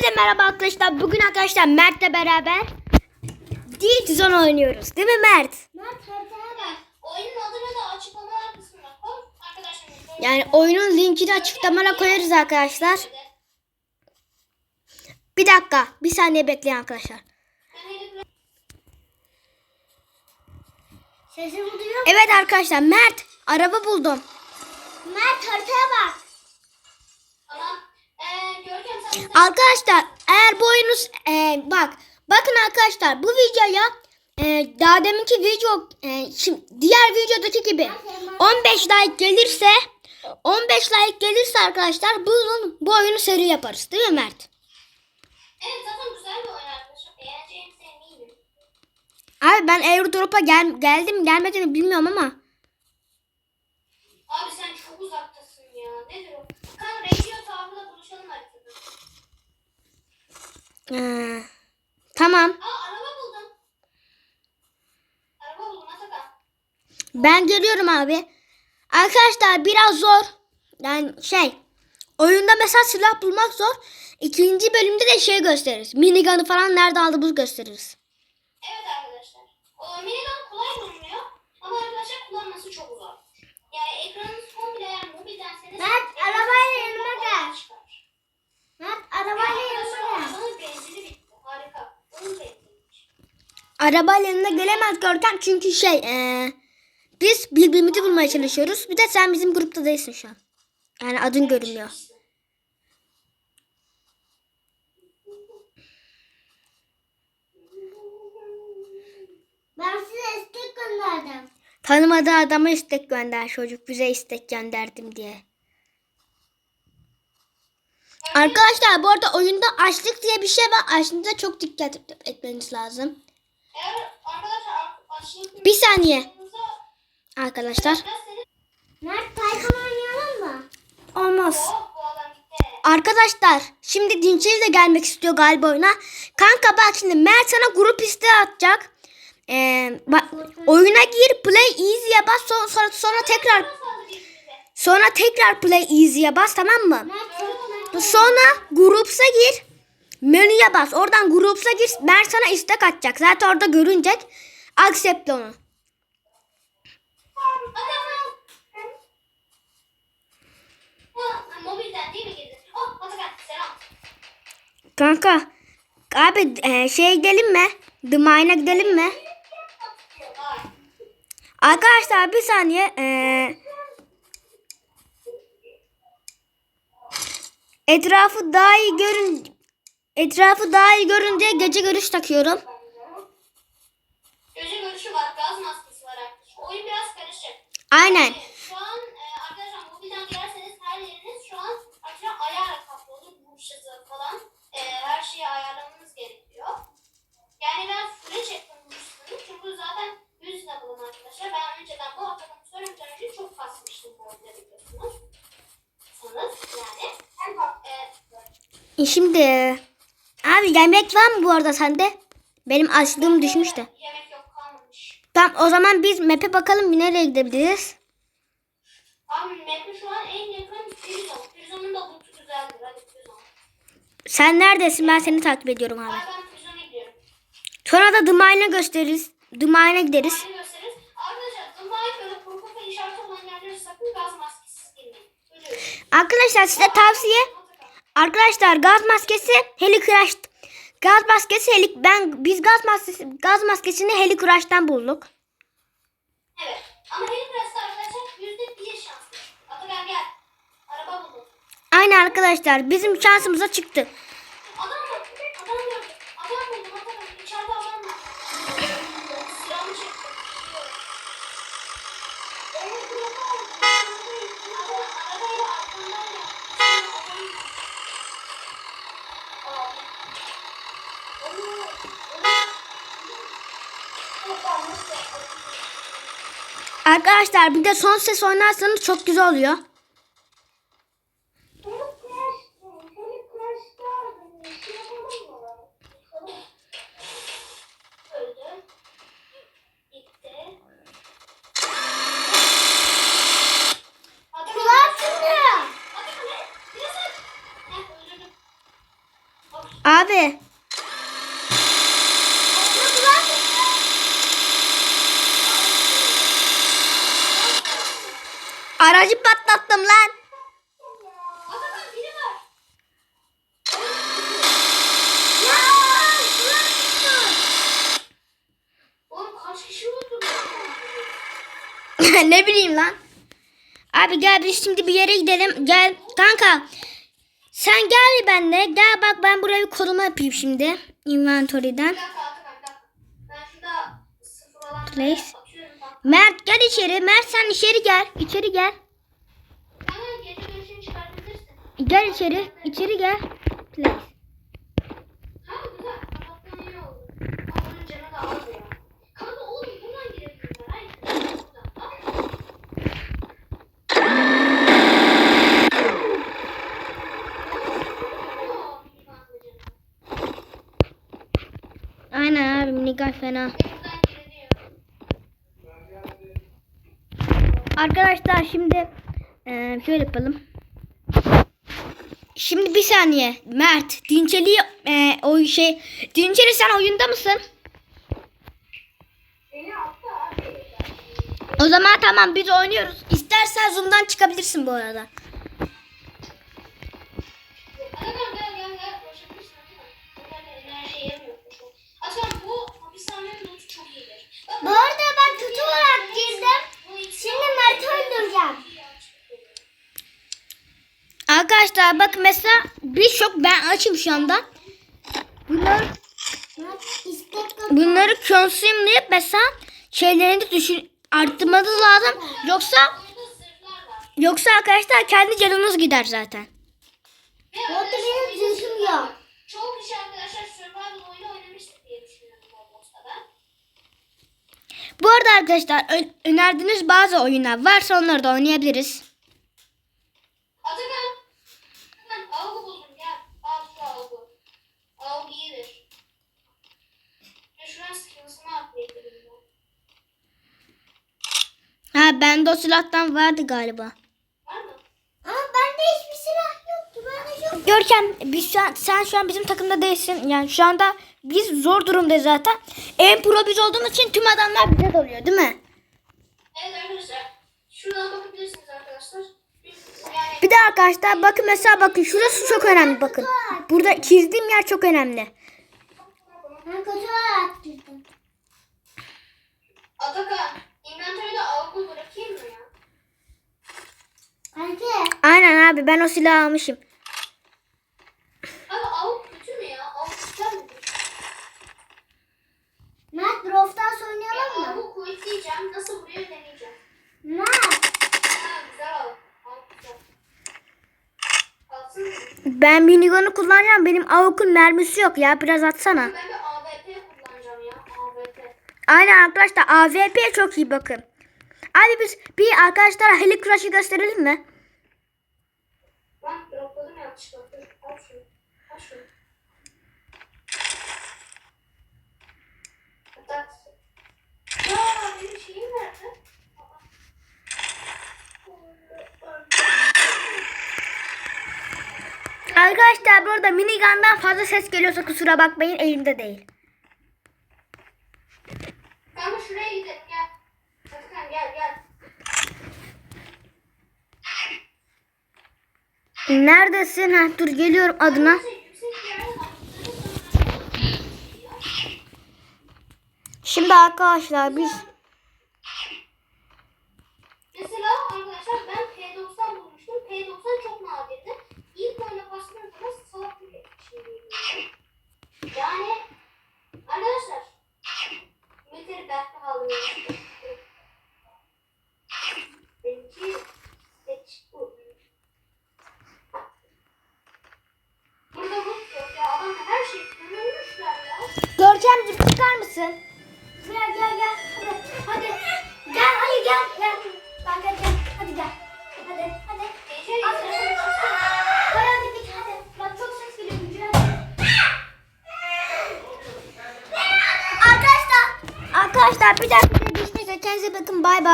Herkese merhaba arkadaşlar. Bugün arkadaşlar Mert'le beraber Deep Zone oynuyoruz. Değil mi Mert? Mert haritaya bak. Oyunun adını da açıklamalar kısmına koy. Arkadaşlar. Yani oyunun linkini açıklamaya koyarız arkadaşlar. Bir dakika. Bir saniye bekleyin arkadaşlar. Sesimi duyuyor Evet arkadaşlar Mert araba buldum. Mert haritaya bak. Tamam. Ee, Görkem sen Arkadaşlar eğer bu oyunu e, bak bakın arkadaşlar bu videoya e, daha deminki video e, şimdi diğer videodaki gibi 15 like gelirse 15 like gelirse arkadaşlar bu, bu oyunu seri yaparız değil mi Mert? Evet zaten güzel bir oyun arkadaşlar. Beğeneceğinize eminim. Abi ben Airdrop'a gel, geldim gelmedi mi bilmiyorum ama Abi sen çok uzaktasın ya. Nedir o? Kan radio tavrında buluşalım haritada. Ee, tamam Aa araba buldum. Araba buldum Atakan. ben geliyorum abi. Arkadaşlar biraz zor. Yani şey oyunda mesela silah bulmak zor. İkinci bölümde de şey gösteririz. Minigun'ı falan nerede aldığımızı gösteririz. Evet arkadaşlar. O minigun kolay bulunuyor ama arkadaşlar kullanması çok zor. Yani ekranınız komple eğer mobildenseniz... Mert, ekranınız arabayla komple yanıma gel. çıkar. Mert arabayla yanıma gel. arabanın benzini bitti. Harika. Onun benziniymiş. Arabayla yanına gelemez Görkem çünkü şey eee, biz birbirimizi bulmaya çalışıyoruz. Bir de sen bizim grupta değilsin şu an. Yani adın görünmüyor. Ben size istek gönderdim. Tanımadığı adama istek gönder çocuk bize istek gönderdim diye. Arkadaşlar bu arada oyunda açlık diye bir şey var. Açlığınıza çok dikkat et- etmeniz lazım. Bir saniye arkadaşlar. Mert Tayfun oynayalım mı? Olmaz. Arkadaşlar şimdi Dinçeli de gelmek istiyor galiba oyuna. Kanka bak şimdi Mert sana grup isteği atacak. Ee, bak, oyuna gir play easy'ye bas sonra, sonra, sonra tekrar sonra tekrar play easy'ye bas tamam mı? Mert Sonra grupsa gir. Menüye bas. Oradan grupsa gir. Mert sana istek atacak. Zaten orada görünecek. Accept onu. Kanka. Abi e, şeye gidelim mi? The Mine'a gidelim mi? Arkadaşlar bir saniye. E, etrafı daha iyi görün etrafı daha iyi görünce gece görüş takıyorum. Gece görüşü var, gaz maskesi var arkadaşlar. Oyun biraz karışık. Aynen. Şu an e, arkadaşlar mobilden girerseniz her yeriniz şu an arkadaşlar ayarla kaplı olur. Bu falan e, her şeyi ayarlamanız gerekiyor. Yani ben full'e çektim bu ışığı. Çünkü zaten 100 level'ım arkadaşlar. Ben önceden bu haftadan söylemeden önce çok kasmıştım bu oyunda biliyorsunuz. Sanız yani. E, Şimdi abi yemek var mı bu arada sende? Benim açlığım düşmüş de. Yemek yok kalmamış. Tamam o zaman biz map'e bakalım bir nereye gidebiliriz. Abi map'e şu an en yakın Prizon. Prizon'un da güzeldir. Hadi Prizon. Sen neredesin? Ben seni takip ediyorum abi. Abi ben Prizon'a gidiyorum. Sonra da The Mine'a gösteririz. The Mine'a gideriz. Aynı gösteririz. Arkadaşlar böyle korku ve işareti olan yerlere sakın gaz maskesiz girmeyin. Ölüyoruz. Arkadaşlar size tavsiye. Arkadaşlar gaz maskesi Helicrash. Gaz maskesi Heli ben biz gaz maskesi gaz maskesini Helicrash'tan bulduk. Evet. Ama Helikras'ta arkadaşlar yüzde bir şanslı. Atakan gel. Araba buldum. Aynı arkadaşlar bizim şansımıza çıktı. Arkadaşlar bir de son ses oynarsanız çok güzel oluyor. Öldü. Gitti. Atakan. Kulağım çıktı. Atakan ne? Biraz aç. Heh öldürdüm. Bak Abi. Patlattım lan. Ne bileyim lan. Abi gel biz şimdi bir yere gidelim. Gel kanka. Sen gel benimle. Gel bak ben buraya bir koruma yapayım şimdi. Inventory'den. Place. Mert gel içeri. Mert sen içeri gel. İçeri gel. Al. Oo, bir fazla canı. Aynen abi minigun fena. Arkadaşlar şimdi şöyle yapalım. Şimdi bir saniye. Mert, Dinçeli eee, o şey Dinçeli sen oyunda mısın? O zaman tamam biz oynuyoruz. İstersen Zoom'dan çıkabilirsin bu arada. Bak mesela birçok ben açım şu anda. Bunlar bunları konsümleyip mesela şeylerini düşün arttırmanız lazım. Yoksa yoksa arkadaşlar kendi canınız gider zaten. Ve Bu arada arkadaşlar diye önerdiğiniz bazı oyunlar varsa onları da oynayabiliriz. Atakan. Hemen avlu buldum gel. Al şu avlu. Avlu iyidir. Ve şuran skills'ını atlayabilirim ben. Ha bende o silahtan vardı galiba. Ama bende hiçbir silah yoktu. Bende yok. Görkem biz şu an, sen şu an bizim takımda değilsin. Yani şu anda biz zor durumdayız zaten. En pro biz olduğumuz için tüm adamlar bize doluyor değil mi? Evet arkadaşlar. Şuradan bakabilirsiniz arkadaşlar. Yani Bir de arkadaşlar bakın mesela bakın şurası çok önemli bakın. Burada çizdiğim yer çok önemli. Ben kötü olarak girdim. Atakan. Inventörde avlu bırakayım mı ya? Kanki. Aynen abi ben o silahı almışım. Abi avlu kötü mü ya? Avlu güzel mi? Mert Brawl oynayalım mı? Avlu kuvvetleyeceğim. Nasıl vuruyor deneyeceğim. Mert. Ha güzel avlu. Avlu güzel. Alsın mı? Ben minigun'u kullanacağım. Benim avukun mermisi yok ya. Biraz atsana. Ben Aynen arkadaşlar AWP çok iyi bakın. Abi biz bir arkadaşlara Heli Crush'ı gösterelim mi? Ben dropladım yanlışlıkla. Dur al şunu. Al şunu. Hatta... Ya benim şeyim nerede? Arkadaşlar burada minigun'dan fazla ses geliyorsa kusura bakmayın elimde değil. Kanka şuraya gidelim gel. Atakan gel gel. Neredesin? Ha, dur geliyorum adına. Şimdi arkadaşlar biz Gel gel gel. Hadi. Hadi. Gel hadi gel. Gel. Kanka gel. Gel. Hadi. Gece Hadi. Hadi hadi hadi. Bak çok ses geliyor. Gücü hadi. Arkadaşlar. Arkadaşlar bir dakika. Kendinize bakın. Bay bay.